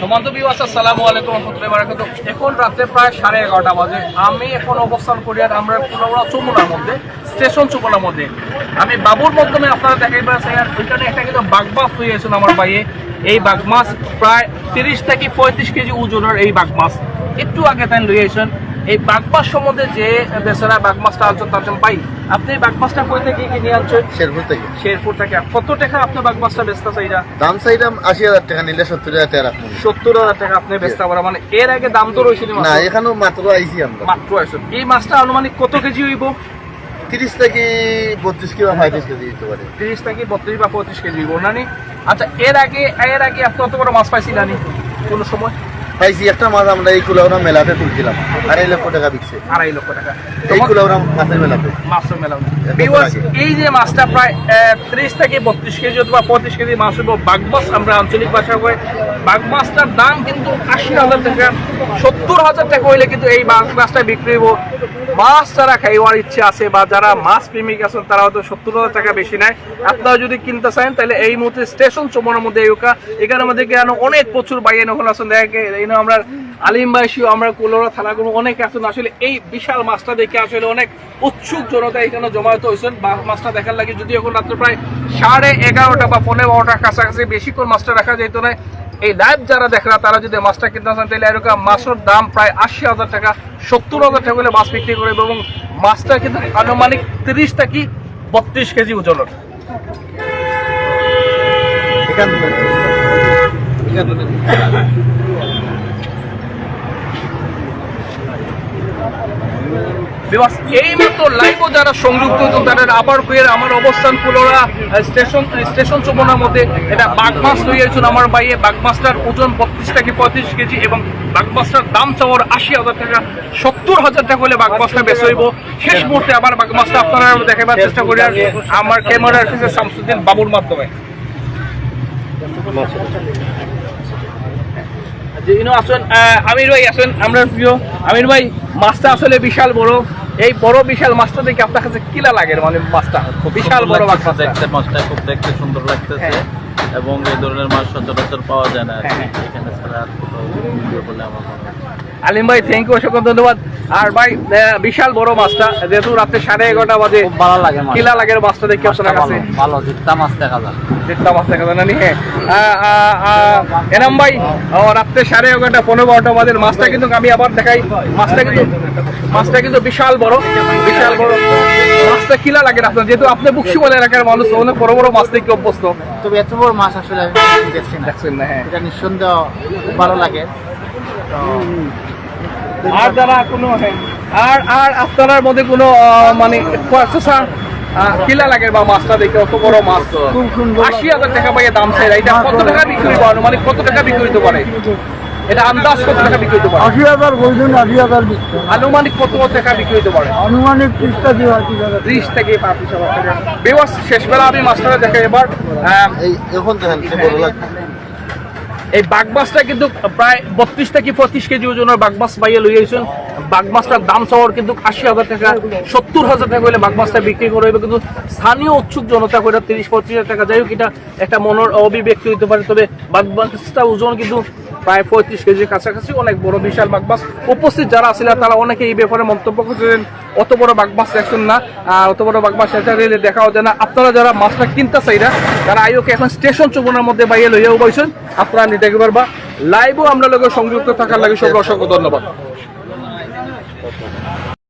সমান্ত বিবাস আসসালামু আলাইকুম রহমতুল্লাহ বারাকাতু। এখন রাতে প্রায় সাড়ে এগারোটা বাজে। আমি এখন অবস্থান করি আর আমরা পুরোপুরা চুমুনার মধ্যে, স্টেশন চুমুনার মধ্যে। আমি বাবুর মাধ্যমে আপনারা দেখাই পাচ্ছেন ওইখানে একটা কিন্তু বাগমাছ হয়ে গেছিল আমার বাইয়ে এই বাগমাছ প্রায় তিরিশ থেকে পঁয়ত্রিশ কেজি ওজনের এই বাগমাছ একটু আগে তাই লইয়েছেন। এই বাগমাছ সম্বন্ধে যে বেচারা বাগমাছটা আনছেন তার জন্য ভাই আপনি এই বাগমাছটা কই থেকে কিনে আনছেন? শেরপুর থেকে। শেরপুর থেকে। কত টাকা আপনার বাগমাছটা বেচতে চাইরা? দাম চাইলাম আশি হাজার টাকা নিলে সত্তর হাজার টাকা সত্তর হাজার টাকা আপনি বেচতে পারেন। মানে এর আগে দাম তো রয়েছে না এখানেও মাত্র আইসি আমরা। মাত্র আসুন এই মাছটা আনুমানিক কত কেজি হইব? তিরিশ থেকে বত্রিশ কিংবা পঁয়ত্রিশ কেজি দিতে পারে। তিরিশ থেকে বত্রিশ বা পঁয়ত্রিশ কেজি হইব। নানি আচ্ছা এর আগে এর আগে আপনি অত বড় মাছ পাইছি নানি? কোনো সময়? পাইছি একটা মাছ আমরা এই মেলাতে তুলছিলাম। আড়াই লক্ষ টাকা বিকছে। আড়াই লক্ষ টাকা। এই মাছের মেলাতে। মাছের মেলা বছর Viewers, আগে। এই যে মাছটা প্রায় ত্রিশ থেকে বত্রিশ কেজি অথবা পঁয়ত্রিশ কেজি মাছ হইব আমরা আঞ্চলিক ভাষা বাঘমাছটার দাম কিন্তু আশি হাজার টাকা সত্তর হাজার টাকা হইলে কিন্তু এই মাছটা বিক্রি হইব। মাছ যারা খাইবার ইচ্ছে আছে বা যারা মাছ প্রেমিক আছেন তারা হয়তো সত্তর হাজার টাকা বেশি নেয়। আপনারা যদি কিনতে চান তাহলে এই মুহূর্তে স্টেশন চমনের মধ্যে এখানে আমাদের কেন অনেক প্রচুর বাইরে নখন আছেন দেখে না আমরা আলিম বাইশিও আমরা কোলোরা থানাগুলো অনেক আছেন। আসলে এই বিশাল মাছটা দেখে আসলে অনেক উৎসুক জনতা এখানে জমায়েত হয়েছেন। মাছটা দেখার লাগে যদি এখন রাত্রে প্রায় সাড়ে এগারোটা বা পনেরো বারোটার কাছাকাছি বেশিক্ষণ মাছটা রাখা যেত না। এই লাইভ যারা দেখরা তারা যদি মাছটা কিনতে চান, তাহলে এরকম মাছের দাম প্রায় আশি হাজার টাকা, সত্তর হাজার টাকা হলে মাছ বিক্রি করবে এবং মাছটা কিন্তু আনুমানিক তিরিশ থেকে বত্রিশ কেজি ওজনের। এখান থেকে বিবাস এই মাত্র লাইভও যারা সংযুক্ত হতো তাদের আবার কুয়ের আমার অবস্থান পুলোরা স্টেশন স্টেশন চমনার মধ্যে এটা বাঘ মাছ লইয়েছেন আমার বাইয়ে। বাঘ মাছটার ওজন বত্রিশ থেকে পঁয়ত্রিশ কেজি এবং বাঘ মাছটার দাম চাওয়ার আশি হাজার টাকা। সত্তর হাজার টাকা হলে বাঘ মাছটা বেশ হইব। শেষ মুহূর্তে আবার বাঘ মাছটা আপনারা দেখাবার চেষ্টা করি। আমার ক্যামেরা আর্টিস্ট শামসুদ্দিন বাবুর মাধ্যমে। আমির ভাই আসেন, আমরা প্রিয়। আমির ভাই, মাছটা আসলে বিশাল বড়। এই বড় বিশাল মাছটা দেখে আপনার কাছে কিলা লাগে মানে মাছটা বিশাল বড় মাছ দেখতে মাছটা খুব দেখতে সুন্দর লাগতেছে হ্যাঁ। এবং এই ধরনের মাছ সচরাচর পাওয়া যায় না। হ্যাঁ। এখানে ছাড়া আর কোথাও বলে আমার মনে হয়। আলিম ভাই থ্যাংক ইউ অসংখ্য ধন্যবাদ। আর ভাই বিশাল বড় মাছটা যেহেতু রাত্রে সাড়ে এগারোটা বাজে। ভালো লাগে কিলা লাগে মাছটা দেখে আপনার কাছে? ভালো জিত্তা মাছ দেখা যায়। মাছ দেখা যায় না? হ্যাঁ। আহ, আহ, আহ, এনাম ভাই রাত্রে সাড়ে এগারোটা পনেরো বারোটা বাজে। মাছটা কিন্তু আমি আবার দেখাই। মাছটা কিন্তু মাছটা কিন্তু বিশাল বড় বিশাল বড়। মাছটা কিলা লাগে আপনার যেহেতু আপনি বুকসিমল এলাকার মানুষ অনেক বড় বড় মাছ দেখে অভ্যস্ত। তবে এত বড় মাছ আসলে দেখছি না। দেখছেন না হ্যাঁ। এটা নিঃসন্দেহ ভালো লাগে। আর যারা কোনো আর আর আপনার মধ্যে কোনো মানে কিলা লাগে বা মাছটা দেখে অত বড় মাছ। আশি হাজার টাকা পাইয়ে দাম চাই। এটা কত টাকা বিক্রি করে মানে কত টাকা বিক্রি হতে পারে? এটা আন্দাজ কত টাকা বিক্রি হতে পারে? আশি হাজার বলছেন আশি হাজার বিক্রি আনুমানিক কত টাকা বিক্রি হতে পারে? আনুমানিক ত্রিশ থেকে হাজার টাকা। শেষবেলা আমি মাছটা দেখে এবার। এখন দেখেন এই বাঘ মাছটা কিন্তু প্রায় বত্রিশ থেকে পঁয়ত্রিশ কেজি ওজনের বাঘ মাছ বাইয়ে লই আইছেন বাঘ মাছটার দাম চাওয়ার কিন্তু আশি হাজার টাকা, সত্তর হাজার টাকা হলে বাঘ মাছটা বিক্রি করে হবে কিন্তু স্থানীয় উৎসুক জনতা করে তিরিশ, পঁয়ত্রিশ হাজার টাকা, যাই হোক, এটা একটা মনের অভিব্যক্তি হতে পারে। তবে বাঘ মাছটা ওজন কিন্তু প্রায় পঁয়ত্রিশ কেজির কাছাকাছি অনেক বড় বিশাল মাছ উপস্থিত যারা ছিলেন তারা অনেকে এই ব্যাপারে মন্তব্য করছিলেন অত বড় বাঘ মাছ দেখছেন না, আর অত বড় বাঘ মাছ এটা রেলে দেখাও যায় না। আপনারা যারা মাছটা কিনতে চাই না তারা আইওকে এখন স্টেশন চৌবনের মধ্যে বাইরে লইয়াও পাইছেন আপনারা নিতে পারবা লাইভও আমরা লোকের সংযুক্ত থাকার লাগে সব অসংখ্য ধন্যবাদ।